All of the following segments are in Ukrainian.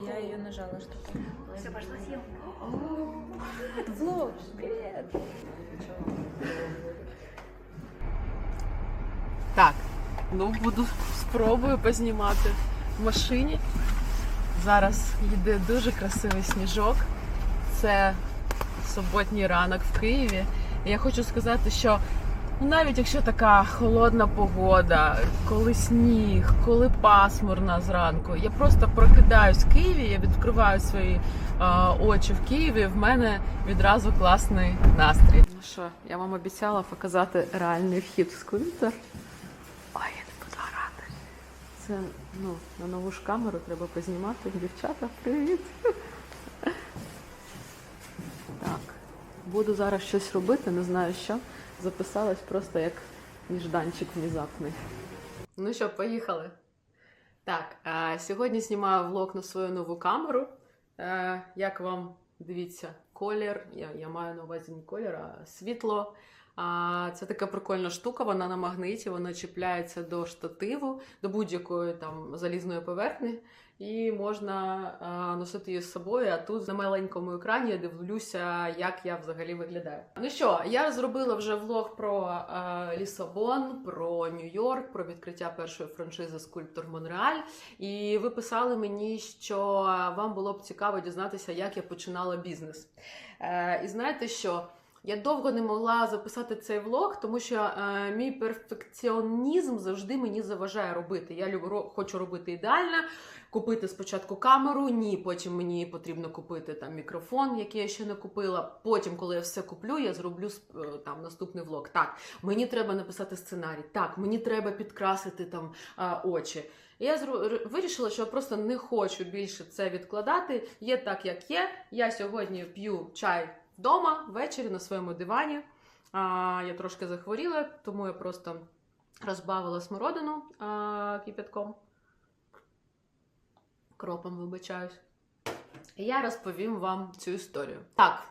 Я ее нажала, что Все, пошла съемка. Влог, привет. Так, ну буду спробую познімати в машині. Зараз йде дуже красивий сніжок. Це суботній ранок в Києві. Я хочу сказати, що навіть якщо така холодна погода, коли сніг, коли пасмурна зранку, я просто прокидаюсь в Києві, я відкриваю свої е, очі в Києві. В мене відразу класний настрій. Ну що, я вам обіцяла показати реальний вхід в скульптор. Ой, я не буду орати. Це ну, на нову ж камеру треба познімати. Дівчата, привіт! Так, буду зараз щось робити, не знаю що. Записалась просто як ніжданчик внезапний. Ну що, поїхали. Так, а, сьогодні знімаю влог на свою нову камеру. Е, як вам дивіться, колір, я, я маю на увазі не колір, а світло. А, це така прикольна штука, вона на магниті, вона чіпляється до штативу, до будь-якої там залізної поверхні, і можна а, носити її з собою. А тут на маленькому екрані я дивлюся, як я взагалі виглядаю. Ну що, я зробила вже влог про а, Лісабон, про Нью-Йорк, про відкриття першої франшизи Скульптор Монреаль. І ви писали мені, що вам було б цікаво дізнатися, як я починала бізнес. Е, і знаєте що? Я довго не могла записати цей влог, тому що е, мій перфекціонізм завжди мені заважає робити. Я люб, хочу робити ідеально, купити спочатку камеру, ні, потім мені потрібно купити там мікрофон, який я ще не купила. Потім, коли я все куплю, я зроблю е, там наступний влог. Так, мені треба написати сценарій. Так, мені треба підкрасити там е, очі. Я зру- вирішила, що я просто не хочу більше це відкладати. Є так, як є. Я сьогодні п'ю чай вдома ввечері на своєму дивані. А, я трошки захворіла, тому я просто розбавила смородину а, кипятком. Кропом вибачаюсь. І я розповім вам цю історію. Так,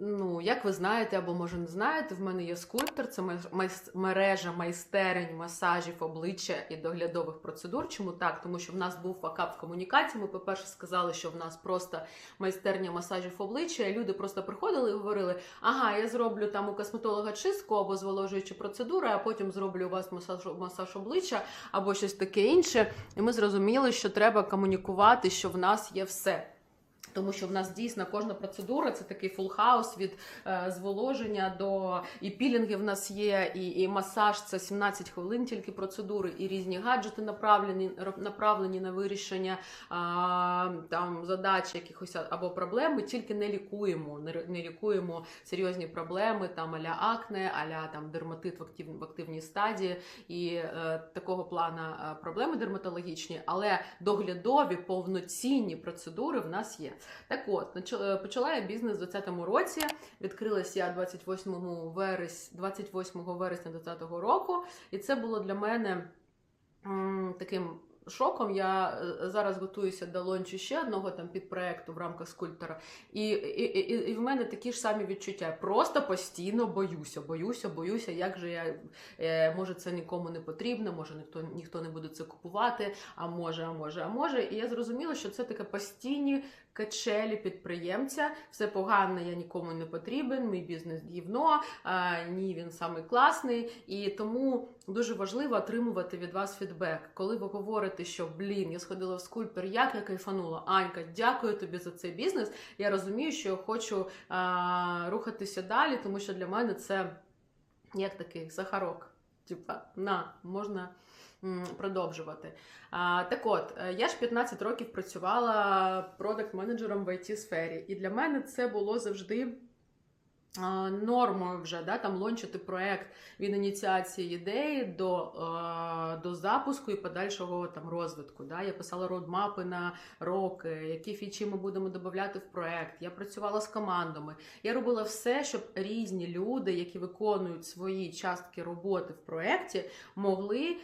ну, як ви знаєте, або може не знаєте, в мене є скульптор, це мережа майстерень, масажів, обличчя і доглядових процедур. Чому так? Тому що в нас був факап в комунікації. Ми, по-перше, сказали, що в нас просто майстерня масажів обличчя, і люди просто приходили і говорили: ага, я зроблю там у косметолога чистку або зволожуючі процедури, а потім зроблю у вас масаж, масаж обличчя або щось таке інше. І ми зрозуміли, що треба комунікувати, що в нас є все. Тому що в нас дійсно кожна процедура це такий фул хаус від е, зволоження до і пілінги в нас є, і, і масаж це 17 хвилин тільки процедури, і різні гаджети направлені направлені на вирішення а, там задач якихось або проблем. Ми тільки не лікуємо, не, не лікуємо серйозні проблеми, там аля акне, аля там дерматит в, актив, в активній стадії і е, такого плана е, проблеми дерматологічні, але доглядові повноцінні процедури в нас є. Так от, е, почала я бізнес у 2020 році. Відкрилась я 28 вересня, 28 вересня 2020 року, і це було для мене таким. Шоком я е, зараз готуюся до лончу ще одного там підпроекту в рамках скульптора, і, і, і, і в мене такі ж самі відчуття. Просто постійно боюся, боюся, боюся, як же я е, може це нікому не потрібно, може ніхто ніхто не буде це купувати, а може, а може, а може. І я зрозуміла, що це таке постійні качелі підприємця. Все погано, я нікому не потрібен. Мій бізнес гівно, а, ні, він самий класний. І тому дуже важливо отримувати від вас фідбек. Коли ви говорите, що блін, я сходила в скульптор, як я кайфанула. Анька, дякую тобі за цей бізнес. Я розумію, що я хочу а, рухатися далі, тому що для мене це як такий сахарок. Типа, на, можна продовжувати. Так от, е, я ж 15 років працювала продакт-менеджером в it сфері і для мене це було завжди. Нормою вже да, там лончити проект від ініціації ідеї до, до запуску і подальшого там розвитку. Да. Я писала родмапи на роки, які фічі ми будемо додати в проект. Я працювала з командами. Я робила все, щоб різні люди, які виконують свої частки роботи в проекті, могли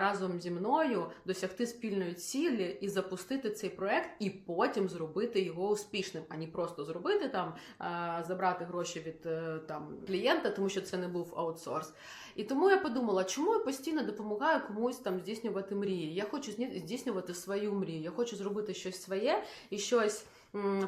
разом зі мною досягти спільної цілі і запустити цей проект, і потім зробити його успішним, а не просто зробити там, забрати гроші гроші від е, там клієнта, тому що це не був аутсорс. І тому я подумала, чому я постійно допомагаю комусь там здійснювати мрії. Я хочу здійснювати свою мрію. Я хочу зробити щось своє і щось.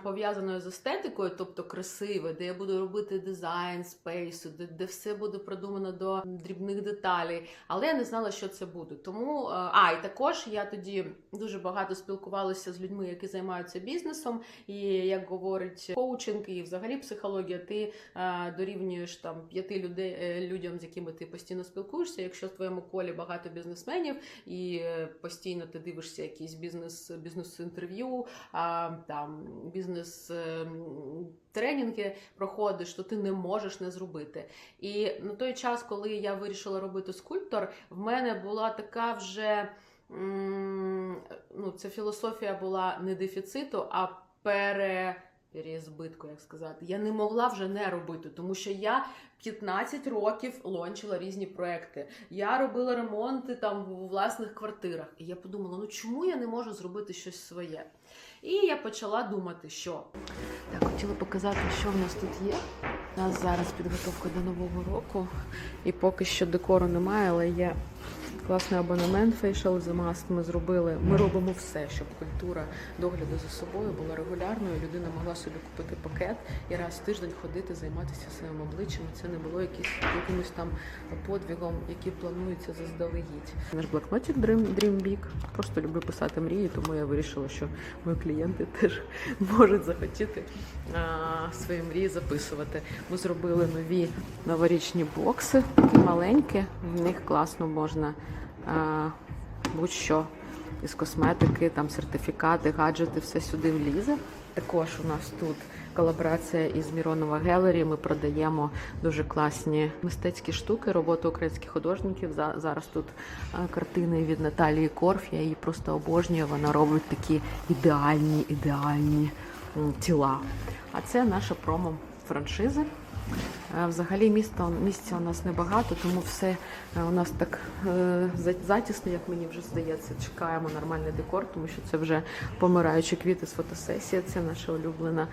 Пов'язаною з естетикою, тобто красиве, де я буду робити дизайн спейсу, де, де все буде продумано до дрібних деталей. Але я не знала, що це буде. Тому е, а і також я тоді дуже багато спілкувалася з людьми, які займаються бізнесом. І як говорить коучинг і взагалі психологія, ти е, дорівнюєш там п'яти людей е, людям, з якими ти постійно спілкуєшся. Якщо в твоєму колі багато бізнесменів і постійно ти дивишся якісь бізнес бізнес-інтерв'ю, а, там бізнес. е, м, Тренінги проходиш, то ти не можеш не зробити. І на той час, коли я вирішила робити скульптор, в мене була така вже ну, це філософія була не дефіциту, а пере. Перезбитку, як сказати, я не могла вже не робити, тому що я 15 років лончила різні проекти. Я робила ремонти там у власних квартирах. І я подумала: ну чому я не можу зробити щось своє? І я почала думати, що так хотіла показати, що в нас тут є. У нас зараз підготовка до нового року, і поки що декору немає, але є класний абонемент Facial The Must. Ми зробили. Ми робимо все, щоб культура догляду за собою була регулярною. Людина могла собі купити пакет і раз в тиждень ходити, займатися своїм обличчям. Це не було якісь, якимось там подвігом, який планується заздалегідь. Наш блокнотик Dream, Dream Big. Просто люблю писати мрії, тому я вирішила, що мої клієнти теж можуть захотіти а, свої мрії записувати. Ми зробили нові новорічні бокси, такі маленькі. В них класно можна будь-що із косметики, там сертифікати, гаджети, все сюди влізе. Також у нас тут колаборація із Міронова Гелері. Ми продаємо дуже класні мистецькі штуки, роботи українських художників. Зараз тут картини від Наталії Корф. Я її просто обожнюю. Вона робить такі ідеальні, ідеальні тіла. А це наша промо франшизи. Взагалі місто місця у нас небагато, тому все е, у нас так е, затісно, як мені вже здається. Чекаємо нормальний декор, тому що це вже помираючі квіти з фотосесії. Це наша улюблена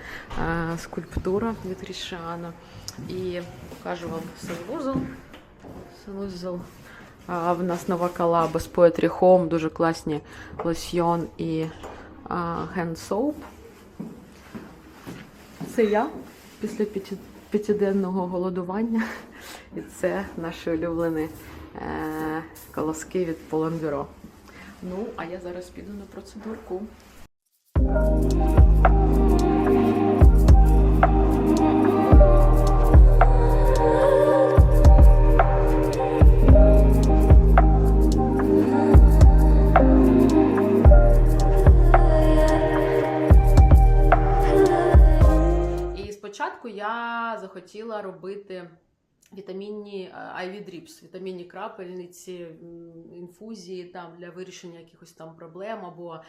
е, скульптура від Рішана. І покажу вам санвузол. Санвузол. А, в нас нова колаба з Poetry Home, дуже класні лосьйон і hand soap. Це я після п'яти- п'ятиденного голодування. І це наші улюблені е, колоски від Bureau. Ну, а я зараз піду на процедурку. Спочатку захотіла робити вітамінні е, IV Drips, вітамінні крапельниці, інфузії там для вирішення якихось там проблем або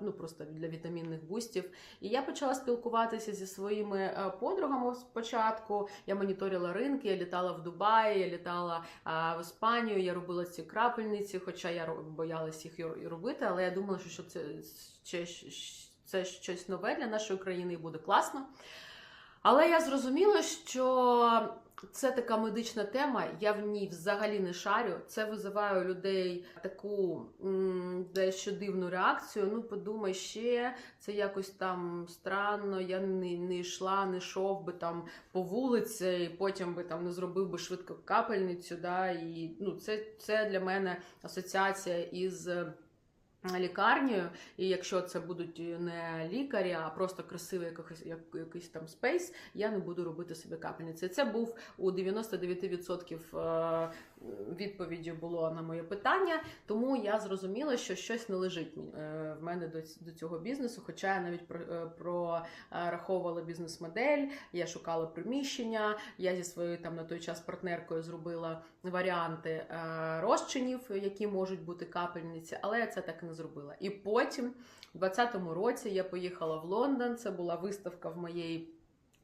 ну просто для вітамінних бустів. І я почала спілкуватися зі своїми е, подругами спочатку. Я моніторила ринки, я літала в Дубаї, я літала в Іспанію, я робила ці крапельниці, хоча я боялась їх робити, але я думала, що це, це щось нове для нашої країни і буде класно. Але я зрозуміла, що це така медична тема, я в ній взагалі не шарю. Це визиває у людей таку дещо дивну реакцію. Ну, подумай ще, це якось там странно. Я не, не йшла, не йшов би там по вулиці, і потім би там не зробив би швидко капельницю. Да, і ну, це, це для мене асоціація із. Е, Лікарнею, і якщо це будуть не лікарі, а просто красивий якийсь, як, якийсь там спейс, я не буду робити собі капельниці. Це був у 99% відповіді було на моє питання, тому я зрозуміла, що щось не лежить е, в мене до, цього бізнесу. Хоча я навіть е, прораховувала бізнес-модель, я шукала приміщення. Я зі своєю там на той час партнеркою зробила варіанти е, розчинів, які можуть бути капельниці, але я це так і не зробила. І потім, у 2020 році, я поїхала в Лондон. Це була виставка в моєї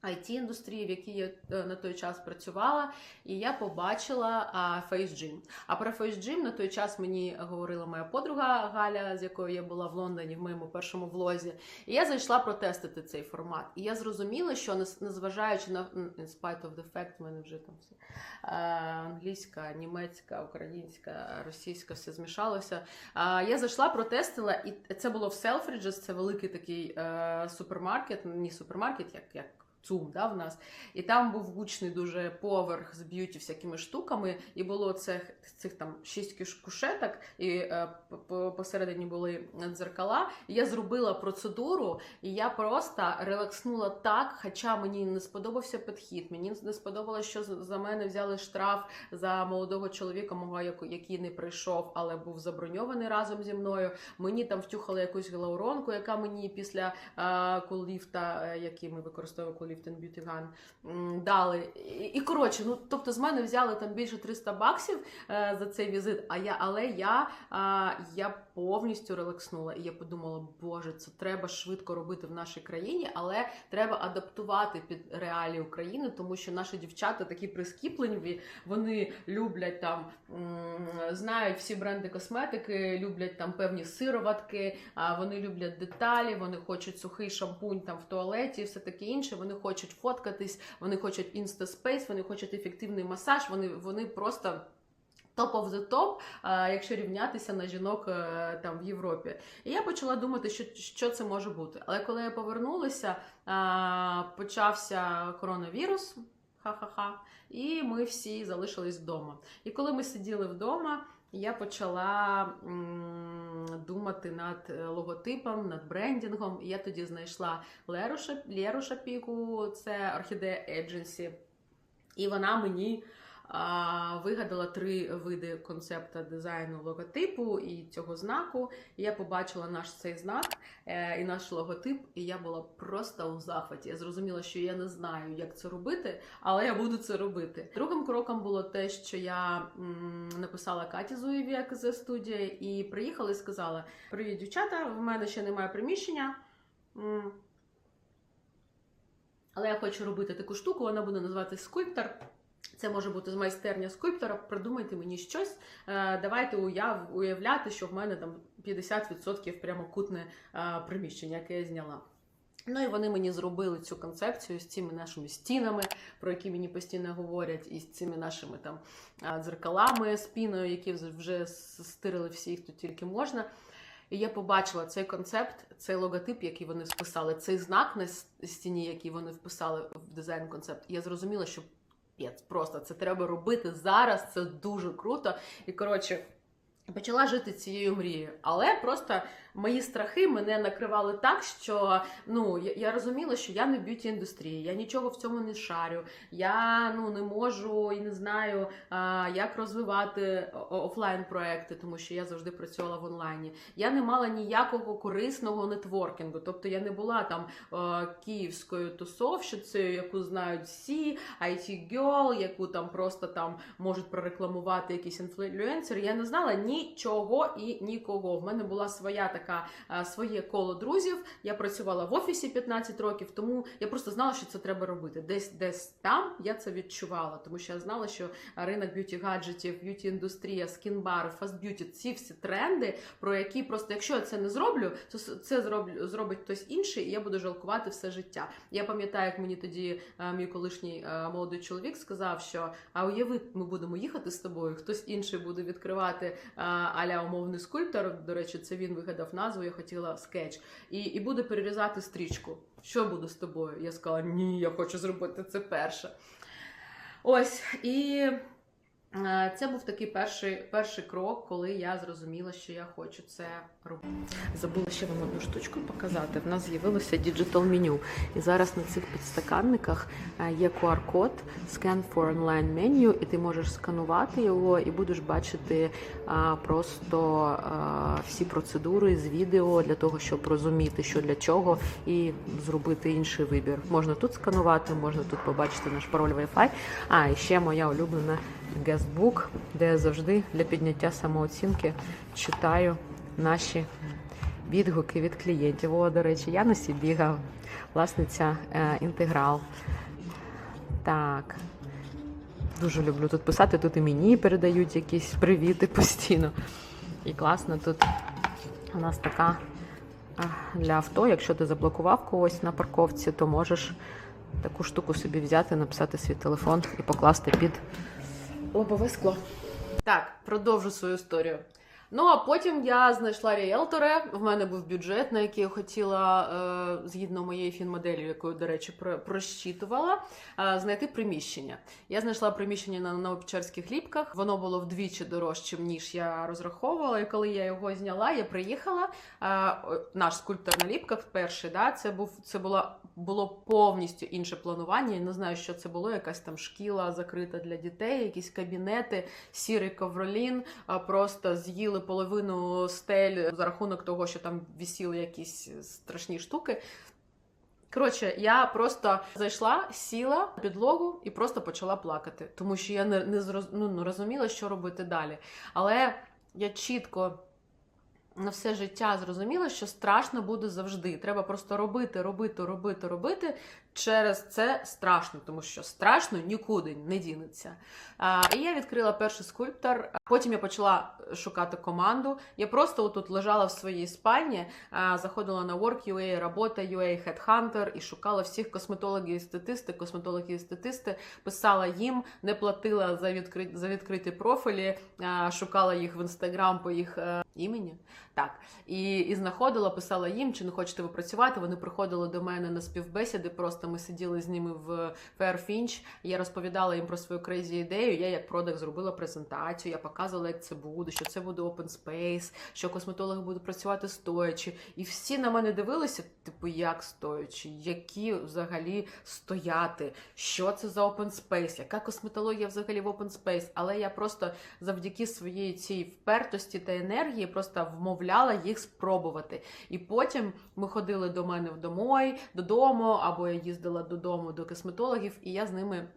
it індустрії, в якій я е, на той час працювала, і я побачила а, Face Gym. А про Face Gym на той час мені говорила моя подруга Галя, з якою я була в Лондоні в моєму першому влозі. І я зайшла протестити цей формат. І я зрозуміла, що незважаючи на in spite of the fact, в мене вже там все е, англійська, німецька, українська, російська, все змішалося. А, Я зайшла, протестила, і це було в Selfridges, це великий такий е, супермаркет, не супермаркет, як, як ЦУМ, да, в нас. І там був гучний дуже поверх з б'юті всякими штуками, і було цих, цих там шість кушеток, і е, посередині були дзеркала. І я зробила процедуру, і я просто релакснула так, хоча мені не сподобався підхід. Мені не сподобалося, що за мене взяли штраф за молодого чоловіка, мого який не прийшов, але був заброньований разом зі мною. Мені там втюхали якусь гіалуронку, яка мені після е, кулліфта, е, який ми використовуємо кулліфт Beauty Gun, дали. І, коротше, ну тобто з мене взяли там більше 300 баксів е, за цей візит. А я, але я, я повністю релакснула. І я подумала, боже, це треба швидко робити в нашій країні, але треба адаптувати під реалії України, тому що наші дівчата такі прискіпливі, вони люблять там, знають всі бренди косметики, люблять там певні сироватки, вони люблять деталі, вони хочуть сухий шампунь там в туалеті, і все таке інше. Вони хочуть фоткатись, вони хочуть інстаспейс, вони хочуть ефективний масаж. Вони, вони просто. Топ of the top, а, якщо рівнятися на жінок е, там в Європі. І я почала думати, що, що це може бути. Але коли я повернулася, почався коронавірус. Ха-ха-ха. І ми всі залишились вдома. І коли ми сиділи вдома, я почала м, думати над е, логотипом, над брендінгом. І я тоді знайшла Леру, Шап- Шапіку, це Орхідея Agency. І вона мені вигадала три види концепта дизайну логотипу і цього знаку. Я побачила наш цей знак е, і наш логотип, і я була просто у захваті. Я зрозуміла, що я не знаю, як це робити, але я буду це робити. Другим кроком було те, що я написала Каті Зуєві, як з студії, і приїхала і сказала: Привіт, дівчата! В мене ще немає приміщення. Але я хочу робити таку штуку, вона буде називатися скульптор. Це може бути з майстерня скульптора. Придумайте мені щось. Е, Давайте уяв, уявляти, що в мене там 50% прямокутне е, приміщення, яке я зняла. Ну і вони мені зробили цю концепцію з цими нашими стінами, про які мені постійно говорять, і з цими нашими там е, дзеркалами спіною, які вже стирили всі, хто тільки можна. І я побачила цей концепт, цей логотип, який вони списали, цей знак на стіні, який вони вписали в дизайн концепт. Я зрозуміла, що п'єц, просто це треба робити зараз. Це дуже круто. І коротше, почала жити цією мрією. Але просто мої страхи мене накривали так, що ну я, розуміла, що я не б'юті індустрії, я нічого в цьому не шарю. Я ну не можу і не знаю, а, як розвивати офлайн проекти, тому що я завжди працювала в онлайні. Я не мала ніякого корисного нетворкінгу. Тобто я не була там е, київською тусовщицею, яку знають всі, IT girl, яку там просто там можуть прорекламувати якісь інфлюенсери. Я не знала нічого і нікого. В мене була своя така е, своє коло друзів. Я працювала в офісі 15 років, тому я просто знала, що це треба робити. Десь десь там я це відчувала, тому що я знала, що ринок б'юті гаджетів, б'юті індустрія, скінбари, фастб'юті, ці всі тренди, про які просто, якщо я це не зроблю, то це зроблю зробить хтось інший, і я буду жалкувати все життя. Я пам'ятаю, як мені тоді е, мій колишній е, молодий чоловік сказав, що а уяви, ми будемо їхати з тобою, хтось інший буде відкривати аля умовний скульптор. До речі, це він вигадав назву. Я хотіла скетч, і, і буде перерізати стрічку. Що буде з тобою? Я сказала, ні, я хочу зробити це перше. Ось і. Е, Це був такий перший, перший крок, коли я зрозуміла, що я хочу це робити. Забула ще вам одну штучку показати. В нас з'явилося діджитал меню. І зараз на цих підстаканниках е, є QR-код Scan for Online Menu, і ти можеш сканувати його і будеш бачити а, просто всі процедури з відео для того, щоб розуміти, що для чого, і зробити інший вибір. Можна тут сканувати, можна тут побачити наш пароль Wi-Fi. А і ще моя улюблена guestbook, де я завжди для підняття самооцінки читаю наші відгуки від клієнтів. О, до речі, Яна Сібіга, власниця е, інтеграл. Так. Дуже люблю тут писати. Тут і мені передають якісь привіти постійно. І класно тут у нас така для авто. Якщо ти заблокував когось на парковці, то можеш таку штуку собі взяти, написати свій телефон і покласти під лобове скло. Так, продовжу свою історію. Ну а потім я знайшла ріелтора. В мене був бюджет, на який я хотіла, е, згідно моєї фінмоделі, яку, до речі, прощитувала, е, знайти приміщення. Я знайшла приміщення на Новопечерських ліпках. Воно було вдвічі дорожчим, ніж я розраховувала. І коли я його зняла, я приїхала. е, Наш скульптор на ліпках перший, да, це був це було, було повністю інше планування. Я не знаю, що це було. Якась там шкіла закрита для дітей, якісь кабінети, сірий ковролін. Просто з'їли половину стель за рахунок того, що там висіли якісь страшні штуки. Коротше, я просто зайшла, сіла на підлогу і просто почала плакати, тому що я не, не зроз, ну, не розуміла, що робити далі. Але я чітко на все життя зрозуміла, що страшно буде завжди. Треба просто робити, робити, робити, робити. Через це страшно, тому що страшно нікуди не дінеться. А, і я відкрила перший скульптор. Потім я почала шукати команду. Я просто отут лежала в своїй спальні, а, заходила на Work.ua, робота.ua, Headhunter і шукала всіх косметологів косметологів і статисти, писала їм, не платила за відкриті, за відкриті профілі, а, шукала їх в інстаграм по їх е, імені. Так, і, і знаходила, писала їм, чи не хочете ви працювати. Вони приходили до мене на співбесіди. Просто ми сиділи з ними в Fairfinch, Я розповідала їм про свою крейзі ідею. Я як продак зробила презентацію. Я показувала, як це буде, що це буде open space, що косметологи будуть працювати стоячи. І всі на мене дивилися, типу, як стоячи, які взагалі стояти, що це за open space, яка косметологія взагалі в open space. Але я просто завдяки своїй цій впертості та енергії просто вмовляла їх спробувати. І потім ми ходили до мене в домой, додому, або я їздила додому до косметологів, і я з ними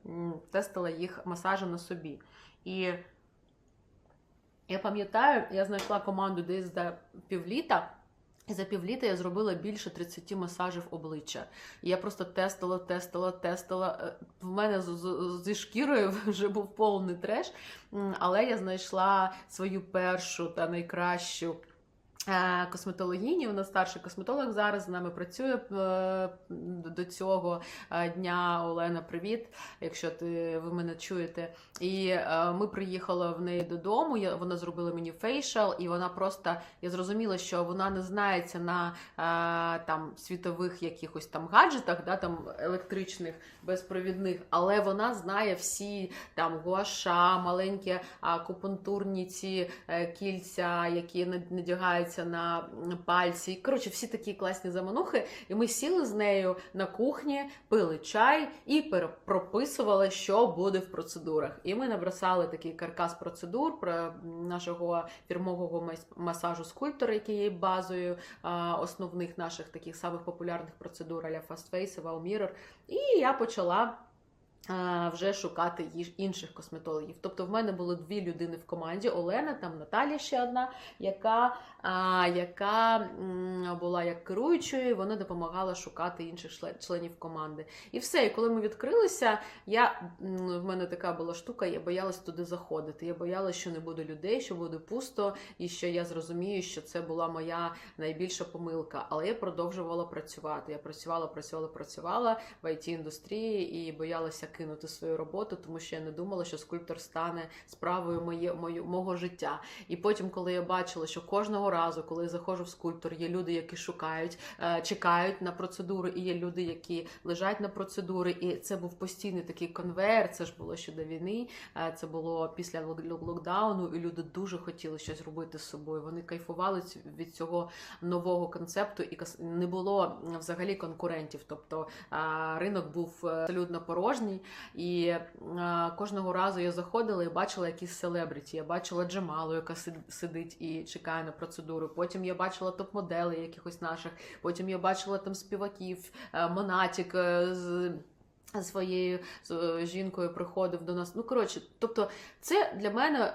тестила їх масажем на собі. І я пам'ятаю, я знайшла команду десь за півліта. І за півліта я зробила більше 30 масажів обличчя. Я просто тестила, тестила, тестила. Е, В мене зі шкірою вже був повний треш. Але я знайшла свою першу та найкращу. Е, Косметологині, вона старший косметолог зараз з нами працює е, до цього е, дня. Олена, привіт, якщо ти ви мене чуєте. І ми приїхали в неї додому. Я вона зробила мені фейшал, і вона просто я зрозуміла, що вона не знається на там світових якихось там гаджетах, да, там електричних, безпровідних, але вона знає всі там гуаша, маленькі акупунктурні ці кільця, які над- надягаються на пальці. Коротше, всі такі класні заманухи. І ми сіли з нею на кухні, пили чай і прописували, що буде в процедурах. І ми набросали такий каркас процедур про нашого фірмового масажу скульптора, який є базою основних наших таких самих популярних процедур аля Fast Face, Wow Mirror. І я почала. Вже шукати їж- інших косметологів. Тобто в мене було дві людини в команді: Олена, там Наталія ще одна, яка, а, яка була як керуючою, вона допомагала шукати інших членів команди. І все. І коли ми відкрилися, я в мене така була штука, я боялась туди заходити. Я боялася, що не буде людей, що буде пусто, і що я зрозумію, що це була моя найбільша помилка. Але я продовжувала працювати. Я працювала, працювала, працювала в it індустрії і боялася кинути свою роботу, тому що я не думала, що скульптор стане справою моє, моє, мого життя. І потім, коли я бачила, що кожного разу, коли я заходжу в скульптор, є люди, які шукають, е, чекають на процедури, і є люди, які лежать на процедури. І це був постійний такий конвейер. Це ж було ще до війни. е, Це було після лок- локдауну, і люди дуже хотіли щось робити з собою. Вони кайфували від цього нового концепту, і не було взагалі конкурентів. Тобто е, ринок був абсолютно порожній. І е, кожного разу я заходила і бачила якісь селебриті. Я бачила Джамалу, яка сидить і чекає на процедуру. Потім я бачила топ-моделей якихось наших. Потім я бачила там співаків, е, Монатік е, з. Своєю жінкою приходив до нас. Ну коротше, тобто, це для мене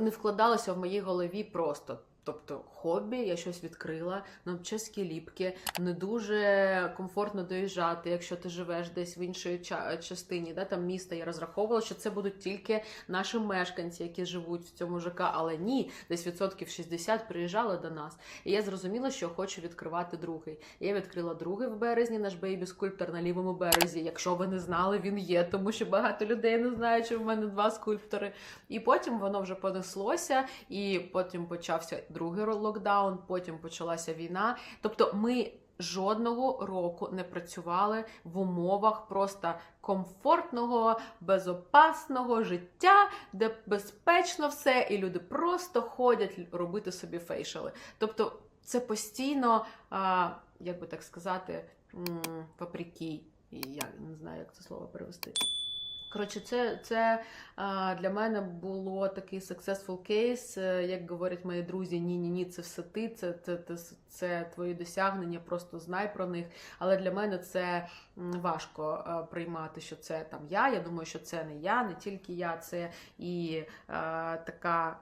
не вкладалося в моїй голові просто. Тобто хобі, я щось відкрила, нам чеські ліпки, не дуже комфортно доїжджати, якщо ти живеш десь в іншій ча- частині, да, там міста. Я розраховувала, що це будуть тільки наші мешканці, які живуть в цьому ЖК, але ні, десь відсотків 60 приїжджали до нас. І я зрозуміла, що хочу відкривати другий. Я відкрила другий в березні, наш бейбі скульптор на лівому березі. Якщо ви не знали, він є, тому що багато людей не знають, що в мене два скульптори. І потім воно вже понеслося, і потім почався другий локдаун, потім почалася війна. Тобто ми. Жодного року не працювали в умовах просто комфортного, безопасного життя, де безпечно все, і люди просто ходять робити собі фейшали. Тобто, це постійно, як би так сказати, м, я не знаю, як це слово перевести. Коротше, це, це для мене було такий successful е, як говорять мої друзі, ні, ні, ні, це все ти, це, це, це, це твої досягнення, просто знай про них. Але для мене це важко е, приймати, що це там я. Я думаю, що це не я, не тільки я, це і е, така.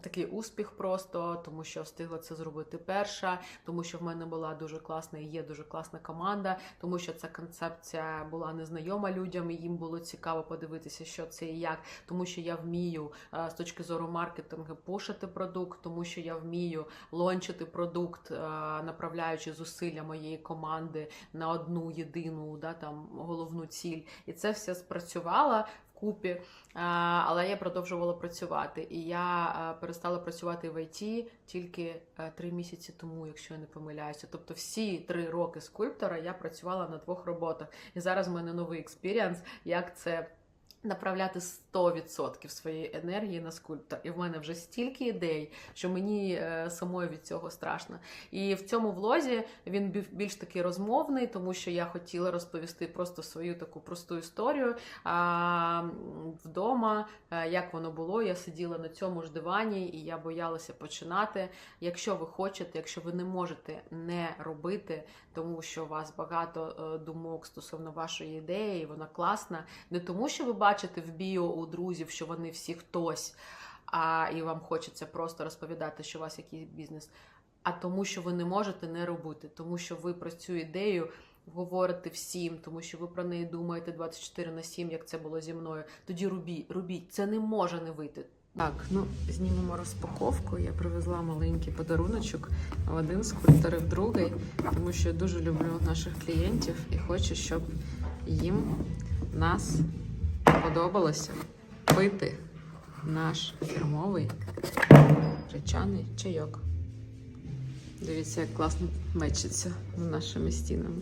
Такий успіх просто, тому що встигла це зробити перша, тому що в мене була дуже класна і є дуже класна команда, тому що ця концепція була незнайома людям, і їм було цікаво подивитися, що це і як, тому що я вмію е, з точки зору маркетингу пушити продукт, тому що я вмію лончити продукт, е, направляючи зусилля моєї команди на одну єдину да, там, головну ціль. І це все спрацювало вкупі, е, але я продовжувала працювати. І я е, перестала працювати в ІТ тільки е, три місяці тому, якщо я не помиляюся. Тобто всі три роки скульптора я працювала на двох роботах. І зараз в мене новий експіріанс, як це. Направляти 100% своєї енергії на скульптор. І в мене вже стільки ідей, що мені е, самої від цього страшно. І в цьому влозі він більш такий розмовний, тому що я хотіла розповісти просто свою таку просту історію. А вдома, е, як воно було, я сиділа на цьому ж дивані, і я боялася починати. Якщо ви хочете, якщо ви не можете не робити, тому що у вас багато е, думок стосовно вашої ідеї, і вона класна, не тому, що ви бачите в біо у друзів, що вони всі хтось, а і вам хочеться просто розповідати, що у вас якийсь бізнес, а тому, що ви не можете не робити, тому що ви про цю ідею. Говорите всім, тому що ви про неї думаєте 24 на 7, як це було зі мною. Тоді робіть, робіть. Це не може не вийти. Так, ну знімемо розпаковку. Я привезла маленький подаруночок в один скульптор, в другий, тому що я дуже люблю наших клієнтів і хочу, щоб їм нас подобалося пити наш фірмовий гречаний чайок. Дивіться, як класно мечиться з нашими стінами.